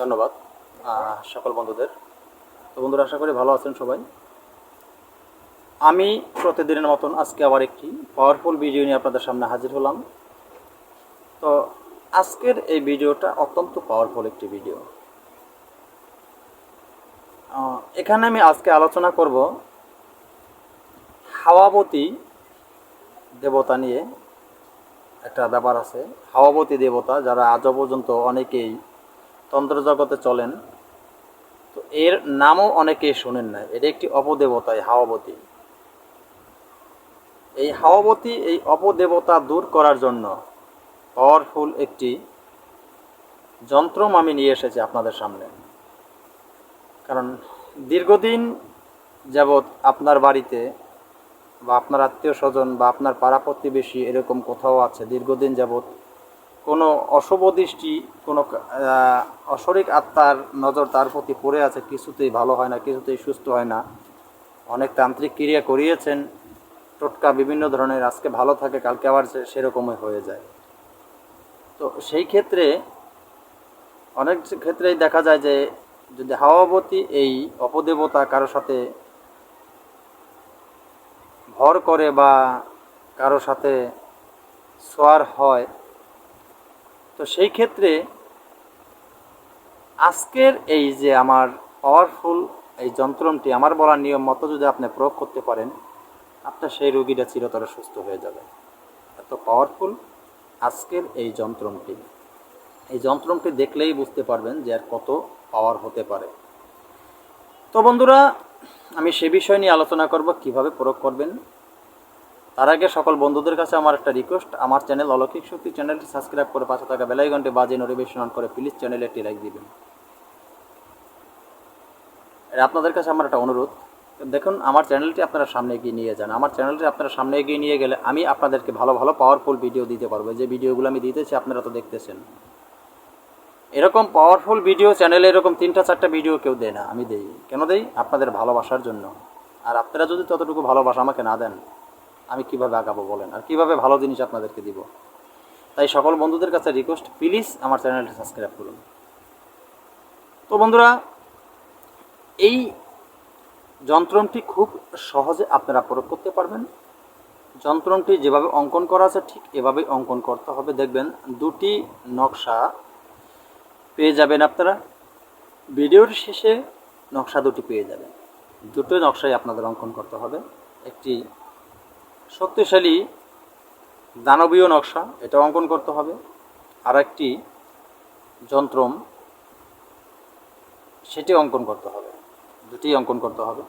ধন্যবাদ সকল বন্ধুদের। তো বন্ধুরা, আশা করি ভালো আছেন সবাই। আমি প্রতিদিনের মতন আজকে আবার একটি পাওয়ারফুল ভিডিও নিয়ে আপনাদের সামনে হাজির হলাম। তো আজকের এই ভিডিওটা অত্যন্ত পাওয়ারফুল একটি ভিডিও এখানে আমি আজকে আলোচনা করব হাওয়াবতী দেবতা নিয়ে একটা ব্যাপার আছে। হাওয়াবতী দেবতা, যারা আজও পর্যন্ত অনেকেই তন্ত্র জগতে চলেন, তো এর নামও অনেকেই শোনেন না। এটা একটি অপদেবতা, এই হাওয়াবতী। এই হাওয়াবতী, এই অপদেবতা দূর করার জন্য পাওয়ারফুল একটি যন্ত্রম আমি নিয়ে এসেছি আপনাদের সামনে। কারণ দীর্ঘদিন যাবৎ আপনার বাড়িতে বা আপনার আত্মীয় স্বজন বা আপনার পাড়া প্রতিবেশী এরকম কোথাও আছে, দীর্ঘদিন যাবৎ কোনো অশুভ দৃষ্টি, কোনো অশরিক আত্মার নজর তার প্রতি পড়ে আছে, কিছুতেই ভালো হয় না, কিছুতেই সুস্থ হয় না। অনেক তান্ত্রিক ক্রিয়া করিয়েছেন, টোটকা বিভিন্ন ধরনের, আজকে ভালো থাকে, কালকে আবার সেরকমই হয়ে যায়। তো সেই ক্ষেত্রে অনেক ক্ষেত্রেই দেখা যায় যে, যদি হাওয়াবতী এই অপদেবতা কারোর সাথে ভর করে বা কারও সাথে সোয়ার হয় তো সেই ক্ষেত্রে আজকের এই যে আমার পাওয়ারফুল এই যন্ত্রটি আমার বলার নিয়ম মতো যদি আপনি প্রয়োগ করতে পারেন, আপনার সেই রোগীটা চিরতরে সুস্থ হয়ে যাবে। এত পাওয়ারফুল আজকের এই যন্ত্রটি এই যন্ত্রটি দেখলেই বুঝতে পারবেন যে আর কত পাওয়ার হতে পারে। তো বন্ধুরা, আমি সে বিষয় নিয়ে আলোচনা করব, কীভাবে প্রয়োগ করবেন। তার আগে সকল বন্ধুদের কাছে আমার একটা রিকোয়েস্ট আমার চ্যানেল অলৌকিক শক্তি চ্যানেলটি সাবস্ক্রাইব করে পাশে থাকা বেলাই ঘন্টে বাজে নোটিফিকেশন অন করে প্লিজ চ্যানেলে একটি লাইক দিবেন। আপনাদের কাছে আমার একটা অনুরোধ, দেখুন আমার চ্যানেলটি আপনারা সামনে এগিয়ে নিয়ে যান। আমার চ্যানেলটি আপনারা সামনে এগিয়ে নিয়ে গেলে আমি আপনাদেরকে ভালো ভালো পাওয়ারফুল ভিডিও দিতে পারব। যে ভিডিওগুলো আমি দিতেছি, আপনারা তো দেখতেছেন। এরকম পাওয়ারফুল ভিডিও চ্যানেলে এরকম তিনটা চারটা ভিডিও কেউ দেয় না, আমি দেই। কেন দেই? আপনাদের ভালোবাসার জন্য। আর আপনারা যদি ততটুকু ভালোবাসা আমাকে না দেন আমি কীভাবে আগাবো বলেন? আর কীভাবে ভালো জিনিস আপনাদেরকে দিব? তাই সকল বন্ধুদের কাছে রিকোয়েস্ট প্লিজ আমার চ্যানেলটি সাবস্ক্রাইব করুন। তো বন্ধুরা, এই যন্ত্রণটি খুব সহজে আপনারা প্রয়োগ করতে পারবেন। যন্ত্রণটি যেভাবে অঙ্কন করা আছে, ঠিক এভাবেই অঙ্কন করতে হবে। দেখবেন দুটি নকশা পেয়ে যাবেন আপনারা। ভিডিওর শেষে নকশা দুটি পেয়ে যাবেন। দুটো নকশাই আপনাদের অঙ্কন করতে হবে। একটি শক্তিশালী দানবীয় নকশা, এটা অঙ্কন করতে হবে। আর একটি যন্ত্রম, সেটি অঙ্কন করতে হবে। দুটি অঙ্কন করতে হবে।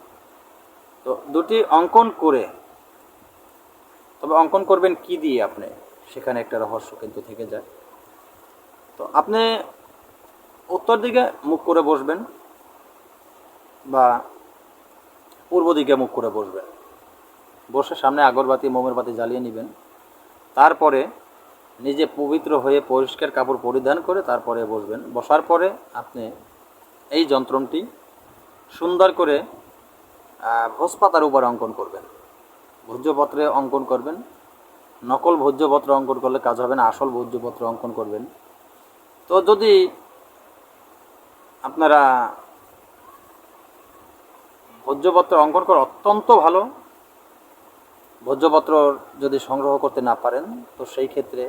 তো দুটি অঙ্কন করে, তবে অঙ্কন করবেন কি দিয়ে আপনি? সেখানে একটা রহস্য কিন্তু থেকে যায়। তো আপনি উত্তর দিকে মুখ করে বসবেন বা পূর্ব দিকে মুখ করে বসবেন। বসে সামনে আগরবাতি মোমের বাতি জ্বালিয়ে নেবেন। তারপরে নিজে পবিত্র হয়ে পরিষ্কার কাপড় পরিধান করে তারপরে বসবেন। বসার পরে আপনি এই যন্ত্রটি সুন্দর করে ভোজপাতার উপর অঙ্কন করবেন। ভোজ্যপত্রে অঙ্কন করবেন। নকল ভোজ্যপত্র অঙ্কন করলে কাজ হবে না, আসল ভোজ্যপত্র অঙ্কন করবেন। তো যদি আপনারা ভোজ্যপত্র অঙ্কন করা অত্যন্ত ভালো ভোজ্যপত্র যদি সংগ্রহ করতে না পারেন, তো সেই ক্ষেত্রে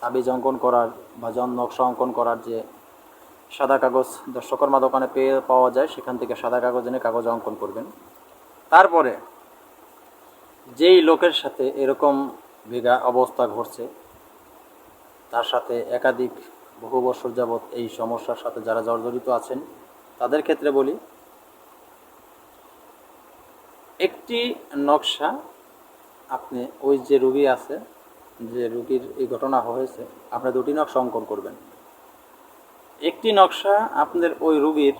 তাবিজ অঙ্কন করার বা জন নকশা অঙ্কন করার যে সাদা কাগজ দর্শকর্মা দোকানে পেয়ে পাওয়া যায়, সেখান থেকে সাদা কাগজ এনে কাগজ অঙ্কন করবেন। তারপরে যেই লোকের সাথে এরকম ভেগা অবস্থা ঘটছে, তার সাথে একাধিক বহু বছর যাবৎ এই সমস্যার সাথে যারা জর্জরিত আছেন, তাদের ক্ষেত্রে বলি একটি নকশা আপনি ওই যে রুগী আছে, যে রুগীর এই ঘটনা হয়েছে, আপনি দুটি নকশা অঙ্কন করবেন। একটি নকশা আপনাদের ওই রুগীর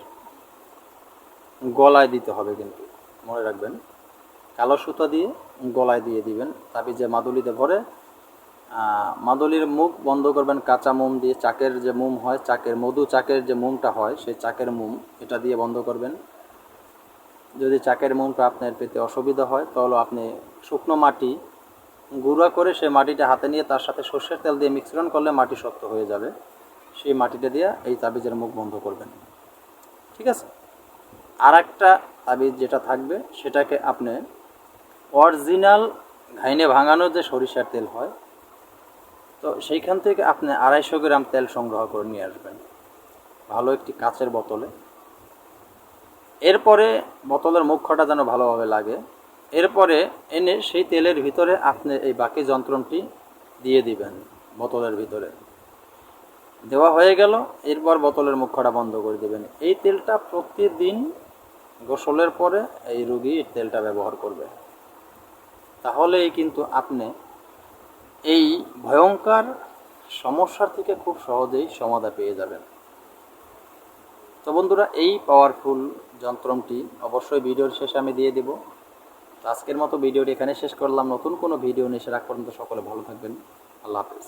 গলায় দিতে হবে কিন্তু, মনে রাখবেন। কালো সুতা দিয়ে গলায় দিয়ে দিবেন, তারপরে যে মাদুলিতে ভরে মাদুলির মুখ বন্ধ করবেন, কাঁচা মোম দিয়ে, চাকের যে মোম হয়, চাকের মধু চাকের যে মোমটা হয়, সেই চাকের মোম, এটা দিয়ে বন্ধ করবেন। যদি চাকের মোমটা আপনার পেতে অসুবিধা হয়, তাহলে আপনি শুকনো মাটি গুঁড়া করে সেই মাটিটা হাতে নিয়ে তার সাথে সর্ষের তেল দিয়ে মিশ্রণ করলে মাটি শক্ত হয়ে যাবে। সেই মাটিটা দিয়ে এই তাবিজের মুখ বন্ধ করবেন। ঠিক আছে? আর একটা তাবিজ যেটা থাকবে, সেটাকে আপনি অরিজিনাল ঘাইনে ভাঙানো যে সরিষার তেল হয়, তো সেইখান থেকে আপনি আড়াইশো গ্রাম তেল সংগ্রহ করে নিয়ে আসবেন। ভালো একটি কাচের বোতলে। এরপরে বোতলের মুখটা যেন ভালোভাবে লাগে। এরপরে এনে সেই তেলের ভিতরে আপনি এই বাকি যন্ত্রণটি দিয়ে দিবেন বোতলের ভিতরে। দেওয়া হয়ে গেল, এরপর বোতলের মুখটা বন্ধ করে দেবেন। এই তেলটা প্রতিদিন গোসলের পরে এই রুগী তেলটা ব্যবহার করবে। তাহলেই কিন্তু আপনি এই ভয়ঙ্কর সমস্যার থেকে খুব সহজেই সমাধা পেয়ে যাবেন। তো বন্ধুরা, এই পাওয়ারফুল যন্ত্রমটি অবশ্যই ভিডিওর শেষে আমি দিয়ে দেব। আজকের মতো ভিডিওটি এখানে শেষ করলাম। নতুন কোনো ভিডিও নিয়ে সে রাখ পর্যন্ত সকলে ভালো থাকবেন। আল্লাহ হাফেজ।